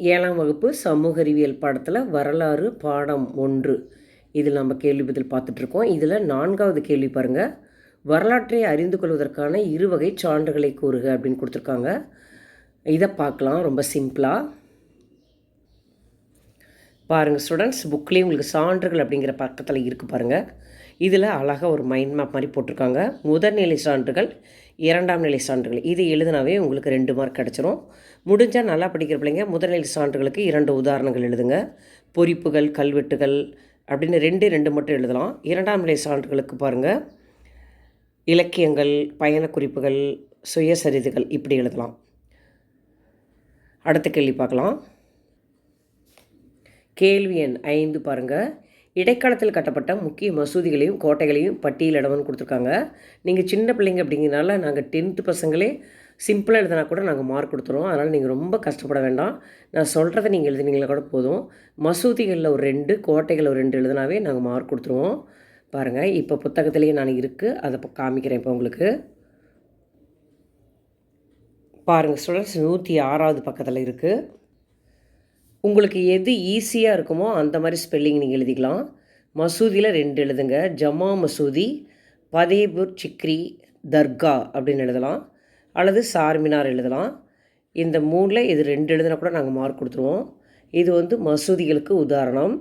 ஏழாம் வகுப்பு சமூக அறிவியல் பாடத்தில் வரலாறு பாடம் ஒன்று. இதில் நம்ம கேள்வி பதில் பார்த்துட்ருக்கோம். இதில் நான்காவது கேள்வி பாருங்கள் வரலாற்றை அறிந்து கொள்வதற்கான இருவகை சான்றுகளை கூறுக அப்படின்னு கொடுத்துருக்காங்க. இதை பார்க்கலாம். ரொம்ப சிம்பிளாக பாருங்கள் ஸ்டூடெண்ட்ஸ் புக்லேயும் உங்களுக்கு சான்றுகள் அப்படிங்கிற பக்கத்தில் இருக்குது பாருங்கள் இதில் அழகாக ஒரு மைண்ட் மேப் மாதிரி போட்டிருக்காங்க. முதல்நிலை சான்றுகள் இரண்டாம் நிலை சான்றுகள். இது எழுதினாவே உங்களுக்கு ரெண்டு மார்க் கிடச்சிரும். முடிஞ்சால் நல்லா படிக்கிற பிள்ளைங்க முதல்நிலை சான்றுகளுக்கு இரண்டு உதாரணங்கள் எழுதுங்க. பொறிப்புகள் கல்வெட்டுகள் அப்படின்னு ரெண்டு ரெண்டு மட்டும் எழுதலாம். இரண்டாம் நிலை சான்றுகளுக்கு பாருங்கள் இலக்கியங்கள் பயணக்குறிப்புகள் சுயசரிதைகள் இப்படி எழுதலாம். அடுத்த கேள்வி பார்க்கலாம். கேள்வி எண் ஐந்து பாருங்கள் இடைக்காலத்தில் கட்டப்பட்ட முக்கிய மசூதிகளையும் கோட்டைகளையும் பட்டியலிடவும் கொடுத்துருக்காங்க. நீங்கள் சின்ன பிள்ளைங்க அப்படிங்கிறனால நாங்கள் டென்த்து பசங்களே சிம்பிளாக எழுதினா கூட நாங்கள் மார்க் கொடுத்துருவோம். அதனால் நீங்கள் ரொம்ப கஷ்டப்பட வேண்டாம். நான் சொல்கிறத நீங்கள் எழுதினீங்களா கூட போதும். மசூதிகளில் ஒரு ரெண்டு கோட்டைகளில் ஒரு ரெண்டு எழுதினாவே நாங்கள் மார்க் கொடுத்துருவோம். பாருங்கள் இப்போ புத்தகத்துலேயே நான் இருக்குது அதை இப்போ காமிக்கிறேன் இப்போ உங்களுக்கு. பாருங்கள் ஸ்டூடெண்ட்ஸ் நூற்றி ஆறாவது பக்கத்தில் இருக்குது உங்களுக்கு எது ஈஸியாக இருக்குமோ அந்த மாதிரி ஸ்பெல்லிங் நீங்கள் எழுதிக்கலாம். மசூதியில் ரெண்டு எழுதுங்க. ஜமா மசூதி பதேபூர் சிக்ரி தர்கா அப்படின்னு எழுதலாம். அல்லது சார்மினார் எழுதலாம். இந்த மூணில் இது ரெண்டு எழுதுனா கூட நாங்கள் மார்க் கொடுத்துருவோம். இது வந்து மசூதிகளுக்கு உதாரணம்.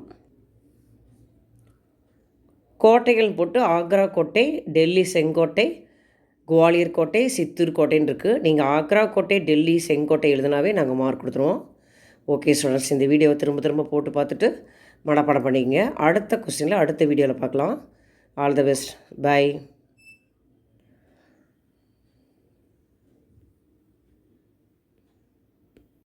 கோட்டைகள் போட்டு ஆக்ரா கோட்டை டெல்லி செங்கோட்டை குவாலியர் கோட்டை சித்தூர் கோட்டைன்னு இருக்குது நீங்கள் ஆக்ரா கோட்டை டெல்லி செங்கோட்டை எழுதினாவே நாங்கள் மார்க் கொடுத்துருவோம். ஓகே ஸ்டூடெண்ட்ஸ் இந்த வீடியோவை திரும்ப திரும்ப போட்டு பார்த்துட்டு மனப்பாடம் பண்ணிக்கங்க. அடுத்த கொஸ்டினில் அடுத்த வீடியோவில் பார்க்கலாம். All the best bye